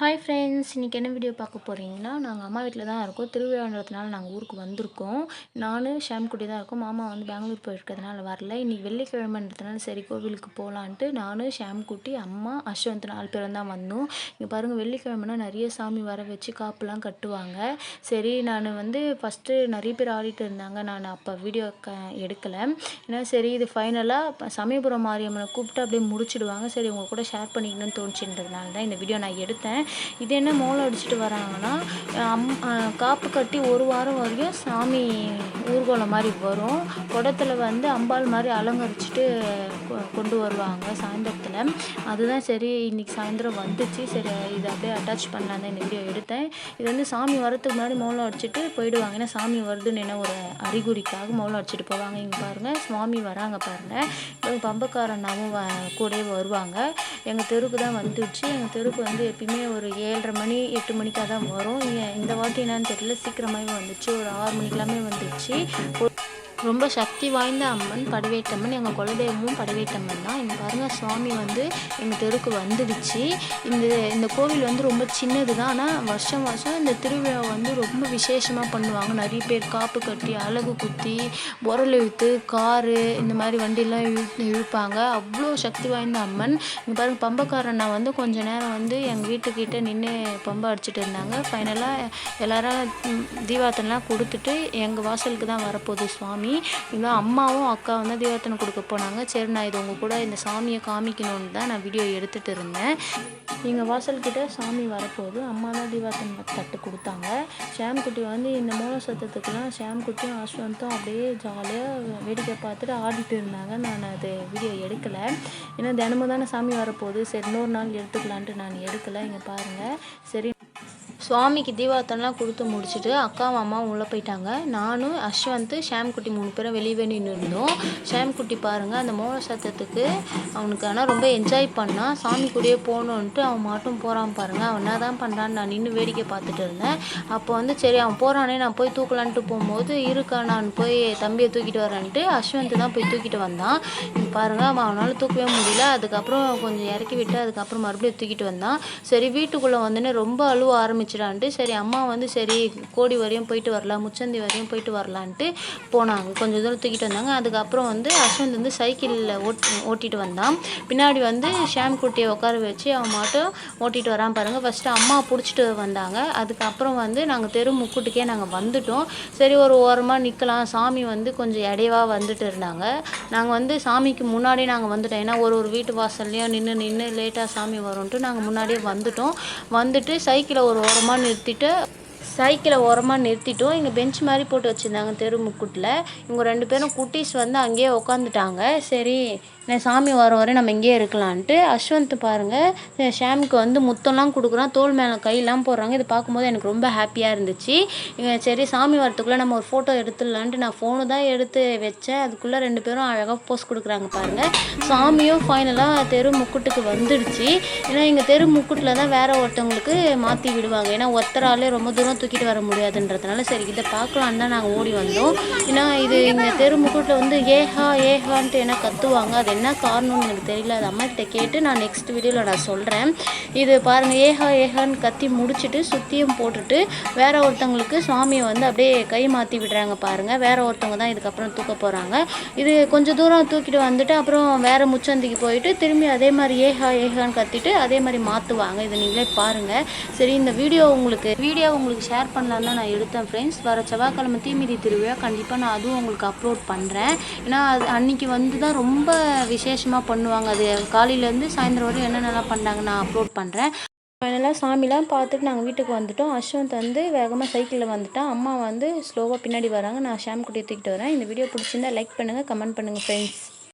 Hi friends இன்றைக்கி என்ன video பார்க்க போகிறீங்கன்னா நாங்கள் அம்மா வீட்டில் தான் இருக்கோம். திருவிழான்றதுனால நாங்கள் ஊருக்கு வந்திருக்கோம். நான் ஷாம்குட்டி தான் இருக்கோம். மாமா வந்து பெங்களூர் போயிருக்கிறதுனால வரல. இன்றைக்கி வெள்ளிக்கிழமைன்றதுனால சரி கோவிலுக்கு போகலான்ட்டு நான் ஷாம்குட்டி அம்மா அஸ்வந்த் நாலு பேரும் தான் வந்தோம். இங்கே பாருங்கள் வெள்ளிக்கிழமைனா நிறைய சாமி வர வச்சு காப்புலாம் கட்டுவாங்க. சரி நான் வந்து ஃபஸ்ட்டு நிறைய பேர் ஆடிட்டு இருந்தாங்க. நான் அப்போ வீடியோ க எடுக்கலை. ஏன்னா சரி இது ஃபைனலாக சமயபுரம் மாரியம்மனை கூப்பிட்டு அப்படியே முடிச்சிடுவாங்க. சரி உங்கள் கூட ஷேர் பண்ணிக்கணும்னு தோணுச்சுன்றதுனால தான் இந்த வீடியோ நான் எடுத்தேன். இது என்ன மோளம் அடிச்சுட்டு வராங்கன்னா அம் காப்பு கட்டி ஒரு வாரம் வரையும் சாமி ஊர்வலம் மாதிரி வரும். குடத்துல வந்து அம்பாள் மாதிரி அலங்கரிச்சுட்டு கொண்டு வருவாங்க சாயந்தரத்தில். அதுதான் சரி இன்றைக்கி சாயந்தரம் வந்துச்சு. சரி இதை அப்படியே அட்டாச் பண்ணலாம் தான் இந்த வீடியோ எடுத்தேன். இது வந்து சாமி வரத்துக்கு முன்னாடி மோளம் அடிச்சுட்டு போயிடுவாங்க. ஏன்னா சாமி வருதுன்னு என்ன ஒரு அறிகுறிக்காக மோளம் அடிச்சுட்டு போவாங்க. இங்கே பாருங்கள் சுவாமி வராங்க பாருங்கள் பம்பக்காரனாவும் கூடவே வருவாங்க. எங்கள் தெருவுக்கு தான் வந்துடுச்சு எங்கள் தெருவுக்கு வந்து எப்பயுமே ஒரு ஏழரை மணி எட்டு மணிக்காக தான் வரும் இந்த வாட்டி என்னன்னு தெரியல. சீக்கிரமாகவே வந்துச்சு. ஒரு ஆறு மணிக்கெல்லாமே வந்துடுச்சு ரொம்ப சக்தி வாய்ந்த அம்மன் படுவேட்டம்மன். எங்கள் குலதெய்வமும் படுவேட்டம்மன் தான். இங்கே பாருங்கள் சுவாமி வந்து எங்கள் தெருக்கு வந்துடுச்சு. இந்த இந்த கோவில் வந்து ரொம்ப சின்னது தான். ஆனால் வருஷம் வருஷம் இந்த திருவிழா வந்து ரொம்ப விசேஷமாக பண்ணுவாங்க. நிறைய பேர் காப்பு கட்டி அழகு குத்தி உரல் இழுத்து காரு இந்த மாதிரி வண்டிலாம் இழு இழுப்பாங்க. அவ்வளோ சக்தி வாய்ந்த அம்மன். இங்கே பாருங்கள் பம்பக்காரண்ணா வந்து கொஞ்ச நேரம் வந்து எங்கள் வீட்டுக்கிட்ட நின்று பம்பை அடிச்சிட்டு இருந்தாங்க. ஃபைனலாக எல்லாரும் தீபாத்தனெலாம் கொடுத்துட்டு எங்கள் வாசலுக்கு தான் வரப்போகுது சுவாமி. சாமி. இல்லை அம்மாவும் அக்காவும் தான் தீபார்த்தனை கொடுக்க போனாங்க. சரி நான் இது உங்கள் கூட இந்த சாமியை காமிக்கணும்னு தான் நான் வீடியோ எடுத்துகிட்டு இருந்தேன். எங்கள் வாசல்கிட்ட சாமி வரப்போகுது. அம்மா தான் தீபார்த்தனை தட்டு கொடுத்தாங்க. ஷாம்குட்டி வந்து இந்த மூல சத்தத்துக்குலாம் ஷாம்குட்டியும் அஸ்வந்தும் அப்படியே ஜாலியாக வேடிக்கை பார்த்துட்டு ஆடிட்டு இருந்தாங்க. நான் அது வீடியோ எடுக்கலை. ஏன்னா தினமும் தானே சாமி வரப்போகுது. சரி இன்னொரு நாள் எடுத்துக்கலான்ட்டு நான் எடுக்கலை. இங்கே பாருங்கள் சரி சுவாமிக்கு தீபார்த்தனெலாம் கொடுத்து முடிச்சுட்டு அக்காவும் அம்மாவும் உள்ளே போயிட்டாங்க. நானும் அஸ்வந்த் ஷாம்குட்டி மூணு பேரும் வெளியே நின்று இருந்தோம். ஷாம்குட்டி பாருங்கள் அந்த மோன சத்தத்துக்கு அவனுக்கு ஆனால் ரொம்ப என்ஜாய் பண்ணான் சாமி கூடயே போகணுன்ட்டு அவன் மட்டும் போகிறான் பாருங்கள் அவன் என்ன தான் பண்ணுறான்னு நான் நின்று வேடிக்கை பார்த்துட்டு இருந்தேன். அப்போ வந்து சரி அவன் போகிறானே நான் போய் தூக்கலான்ட்டு போகும்போது இருக்கா நான் போய் தம்பியை தூக்கிட்டு வரேன்ட்டு அஸ்வந்த் தான் போய் தூக்கிட்டு வந்தான். பாருங்கள் அவன் அவனால் தூக்கவே முடியல. அதுக்கப்புறம் கொஞ்சம் இறக்கி விட்டு அதுக்கப்புறம் மறுபடியும் தூக்கிட்டு வந்தான். சரி வீட்டுக்குள்ளே வந்தோடனே ரொம்ப அழுவ ஆரம்பிச்சு வச்சிடான்ட்டு சரி அம்மா வந்து சரி கோடி வரையும் போயிட்டு வரலாம் முச்சந்தி வரையும் போயிட்டு வரலான்ட்டு போனாங்க. கொஞ்சம் தூரம் தூக்கிட்டு வந்தாங்க. அதுக்கப்புறம் வந்து அஸ்வந்த் வந்து சைக்கிளில் ஓட் ஓட்டிகிட்டு வந்தான். பின்னாடி வந்து ஷாம் குட்டியை உட்கார வச்சு அவன் மாட்டும் ஓட்டிகிட்டு வரான் பாருங்கள் ஃபஸ்ட்டு அம்மா பிடிச்சிட்டு வந்தாங்க. அதுக்கப்புறம் வந்து நாங்கள் தெரு முக்கூட்டுக்கே நாங்கள் வந்துட்டோம். சரி ஒரு ஓரமாக நிற்கலாம் சாமி வந்து கொஞ்சம் இடைவாக வந்துட்டு இருந்தாங்க. நாங்கள் வந்து சாமிக்கு முன்னாடியே நாங்கள் வந்துட்டோம். ஏன்னா ஒரு ஒரு வீட்டு வாசல்லையும் நின்று நின்று லேட்டாக சாமி வரும்ன்ட்டு நாங்கள் முன்னாடியே வந்துட்டோம். வந்துட்டு சைக்கிளை ஒரு ஓரமாக ஓரமாக நிறுத்திட்டு சைக்கிளை ஓரமாக நிறுத்திட்டோம். இங்கே பெஞ்ச் மாதிரி போட்டு வச்சுருந்தாங்க தெரு முக்கூட்டில் இவங்க ரெண்டு பேரும் குட்டீஸ் வந்து அங்கேயே உக்காந்துட்டாங்க. சரி நான் சாமி வர வரை நம்ம இங்கேயே இருக்கலான்ட்டு. அஸ்வந்த் பாருங்கள் ஷாமுக்கு வந்து முத்தம்லாம் கொடுக்குறான். தோல் மேலே கையெல்லாம் போடுறாங்க. இது பார்க்கும்போது எனக்கு ரொம்ப ஹாப்பியாக இருந்துச்சு. சரி சாமி வரத்துக்குள்ளே நம்ம ஒரு ஃபோட்டோ எடுத்துடலான்ட்டு நான் ஃபோனு தான் எடுத்து வச்சேன். அதுக்குள்ளே ரெண்டு பேரும் அழகாக போஸ்ட் கொடுக்குறாங்க பாருங்கள் சாமியும் ஃபைனலாக தெரு முக்குட்டுக்கு வந்துடுச்சு. ஏன்னா எங்கள் தெரு முக்குட்டில் தான் வேறு ஒருத்தவங்களுக்கு மாற்றி விடுவாங்க. ஏன்னா ஒத்தராலே ரொம்ப தூரம் தூக்கிட்டு வர முடியாதுன்றதுனால சரி இதை பார்க்கலான்னு தான் நாங்கள் ஓடி வந்தோம். ஏன்னா இது இந்த தெருமுக்கூட்டில் வந்து ஏஹா ஏஹான்ட்டு என்ன கத்துவாங்க அது என்ன காரணம்னு எனக்கு தெரியல. அது அம்மா கிட்ட கேட்டு நான் நெக்ஸ்ட் வீடியோவில் நான் சொல்கிறேன் இது பாருங்கள் ஏஹா ஏஹான்னு கத்தி முடிச்சுட்டு சுற்றியும் போட்டுட்டு வேற ஒருத்தவங்களுக்கு சுவாமியை வந்து அப்படியே கை மாற்றி விடுறாங்க பாருங்கள் வேற ஒருத்தவங்க தான் இதுக்கப்புறம் தூக்க போகிறாங்க இது கொஞ்சம் தூரம் தூக்கிட்டு வந்துட்டு அப்புறம் வேறு முச்சந்திக்கு போயிட்டு திரும்பி அதே மாதிரி ஏஹா ஏஹான்னு கத்திட்டு அதே மாதிரி மாற்றுவாங்க இதை நீங்களே பாருங்கள் சரி இந்த வீடியோ உங்களுக்கு வீடியோ உங்களுக்கு ஷேர் ஷேர் பண்ணலான்னு தான் நான் எடுத்தேன் ஃப்ரெண்ட்ஸ் வர செவ்வாய்க்கிழமை தீமிதி திருவிழா கண்டிப்பாக நான் அதுவும் உங்களுக்கு அப்லோட் பண்ணுறேன் ஏன்னா அது அன்றைக்கி வந்து தான் ரொம்ப விசேஷமாக பண்ணுவாங்க. அது காலையிலேருந்து சாயந்தரம் வரையும் என்னென்னலாம் பண்ணாங்க நான் அப்லோட் பண்ணுறேன் ஃபைனலாக சாமிலாம் பார்த்துட்டு நாங்கள் வீட்டுக்கு வந்துவிட்டோம் அஸ்வந்த் வந்து வேகமாக சைக்கிளில் வந்துட்டான். அம்மா வந்து ஸ்லோவாக பின்னாடி வராங்க. நான் ஷாம் குட்டியை தூக்கிட்டு வரேன். இந்த வீடியோ பிடிச்சிருந்தா லைக் பண்ணுங்கள் கமெண்ட் பண்ணுங்கள் ஃப்ரெண்ட்ஸ்